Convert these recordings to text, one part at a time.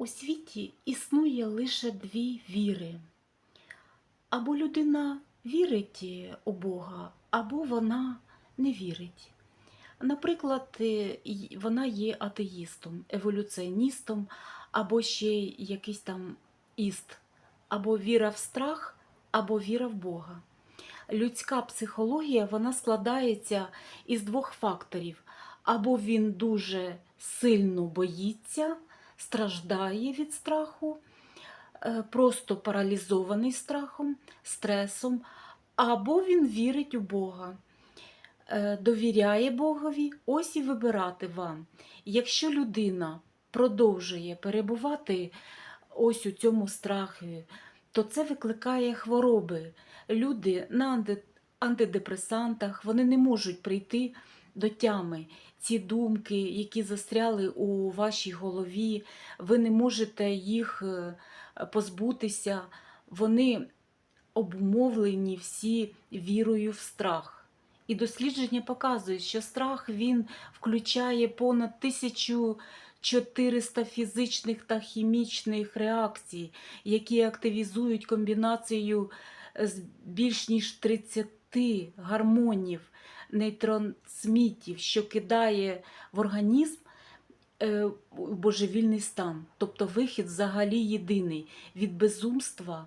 У світі існує лише дві віри. Або людина вірить у Бога, або вона не вірить. Наприклад, е, вона є атеїстом, еволюціоністом, або ще якийсь там іст, або віра в страх, або віра в Бога. Людська психологія вона складається із двох факторів: або він дуже сильно боїться, страждає від страху, е, просто паралізований страхом, стресом, або він вірить у Бога, е, довіряє Богові, ось і вибирати вам. Якщо людина продовжує перебувати ось у цьому страхі, то це викликає хвороби. Люди на антидепресантах вони не можуть прийти до тями. Ці думки, які застряли у вашій голові, ви не можете їх е, позбутися, вони обумовлені всі вірою в страх. І дослідження показують, що страх він включає понад 1400 фізичних та хімічних реакцій, які активізують комбінацію з більш ніж 30 гармонів нейтрансмітів, що кидає в організм е, божевільний стан. Тобто вихід взагалі єдиний від безумства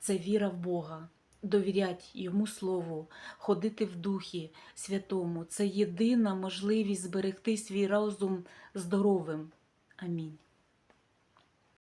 це віра в Бога. Довірять йому слову, ходити в Духі Святому це єдина можливість зберегти свій розум здоровим. Амінь.